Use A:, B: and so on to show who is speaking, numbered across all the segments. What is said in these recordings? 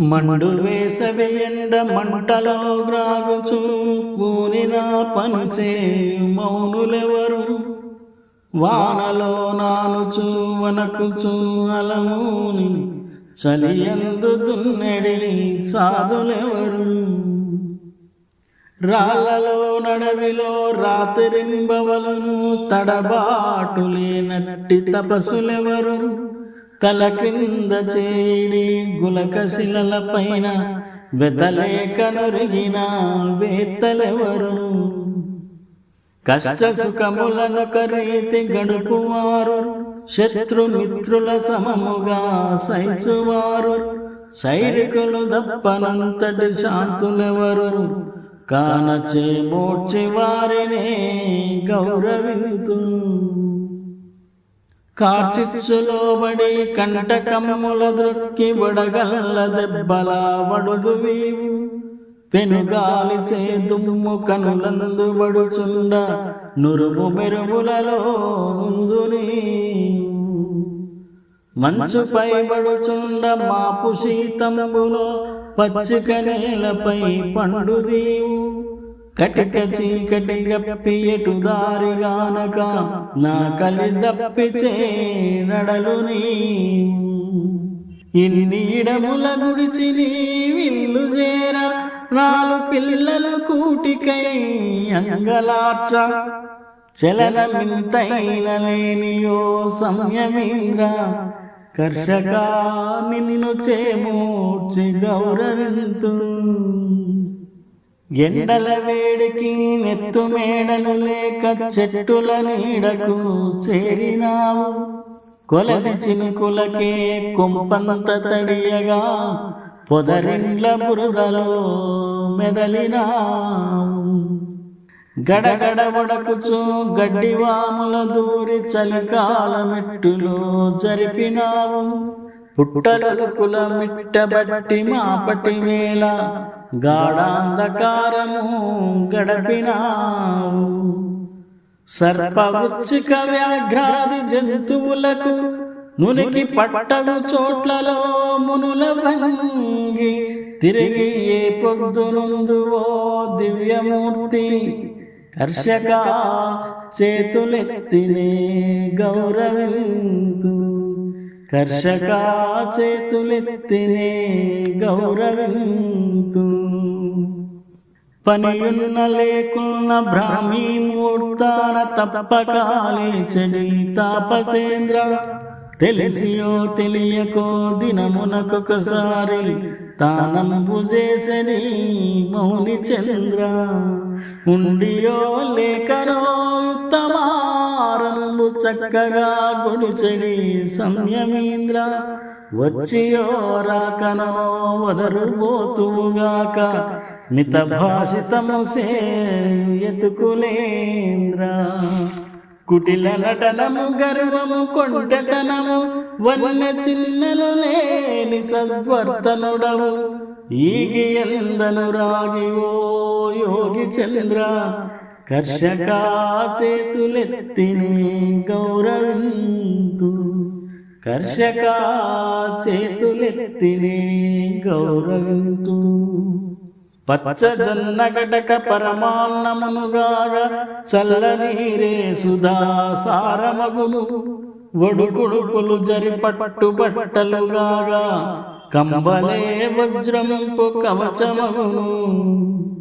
A: మండు వేసవి ఎండ మంటలో గ్రాగుచు కూనిన పనిసే మౌనులెవరు? వానలో నానుచు వనకుచు అలమూని చలియందు దున్నెడి సాధులెవరు? రాళ్ళలో నడవిలో రాత్రింబవలను తడబాటులేనట్టి తపసులెవరు? తల క్రింద చేడి గులక శిలల పైన వెదలేక నొరిగిన వేత్తలెవరు? కష్ట సుఖములను కరీతి గడుపువారు శత్రుమిత్రుల సమముగా సైచువారు సైనికులు దప్పనంతటి శాంతులెవరు? కానచే మోర్చి వారినే గౌరవింతు. కార్చిచ్చులోబడి కంటకమ్ముల దృక్కి బడగల్ల దెబ్బలా వడుదు వీవు. పెనుగాలి చే దుమ్ము కనులందు బడుచుండ నురుము మెరుములలో నుందుని మంచుపై బడుచుండ మాపు శీతంబులో పచ్చిక నేలపై పండుదీవు కటిక చీకటి గప్పి ఎటు దారిగానక నా కలి దప్పిచే నడలు ఇన్నీడముల గుడిచి నీ విల్లు చేర నాలు పిల్లలు కూటికై అంగలార్చ. చలనమింతైన లేనియో సంయమీంద్ర కర్షక నిన్ను చేమూర్చి గౌరవింతు ఎండల వేడికి నెత్తు మేడలు లేక చెట్టుల నీడకు చేరినావు. కొలది చినుకులకే కొంపంత తడియగా పొదరిండ్ల బురదలో మెదలినావు. గడగడ వడకుచు గడ్డివాముల దూరి చలికాల మెట్టులో జరిపినావు. పుట్టలకుల మిట్టబట్టి మాపటి వేళ గాఢాంధకారము గడపినావు. సర్పవృచ్చిక వ్యాఘ్రాది జంతువులకు నునికి పట్టగు చోట్లలో మునుల భంగి తిరిగి ఏ పొద్దునుందువో దివ్యమూర్తి కర్షక చేతులెత్తినే గౌరవింతు. కర్షక చేతులెత్తినే గౌరవింతు. పనియున్న లేకున్న బ్రాహ్మీ మూర్తాన తప్పకాలే చెడి తాపసేంద్ర. తెలిసియో తెలియకో దినమునకొకసారి తానంబు చేసని మౌని చంద్ర ఉండియో లేకనో ఉత్తమా ఉత్తమారంబు చక్కగా గుడిచెడి సంయమీంద్ర వచ్చియో రాకనో వదరు పోతువుగాక మిత భాషితము సేతుకులేంద్ర కుటిల నటనము గర్వము కొంటెతనము వన్న చిన్నలు లేని సద్వర్తనుడము ఈగి ఎందను రాగి ఓ యోగి చంద్ర కర్షక చేతులెత్తిని గౌరవింతు. కర్షక చేతులెత్తిని గౌరవింతు. పచ్చజన్న గటక పరమాన్నమునుగాగా చల్లనీరే సుధా సారమగును. ఒడుకుడుపులు జరిపట్టు బట్టలుగాగా కంబలే వజ్రంపు కవచమగును.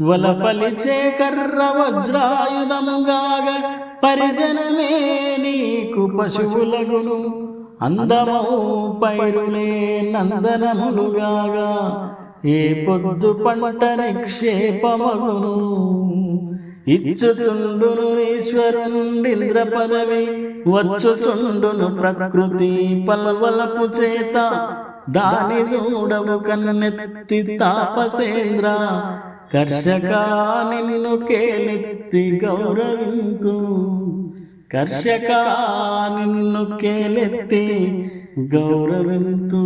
A: వలపలిచే కర్ర వజ్రాయుధముగాగా పరిజనమే నీకు పశువులగును. అందమౌ పైరులే నందనములుగాగా ఏ పొద్దు పంట నిక్షేపమగును. ఇచ్చుచుండును ఈశ్వరుండింద్ర పదవి వచ్చుచుండును ప్రకృతి పల్వలపు చేత. దాని చూడవు కన్నెత్తి తాపసేంద్ర కర్షక నిన్ను కేలెత్తి గౌరవింతు. కర్షక నిన్ను కేలెత్తి గౌరవింతు.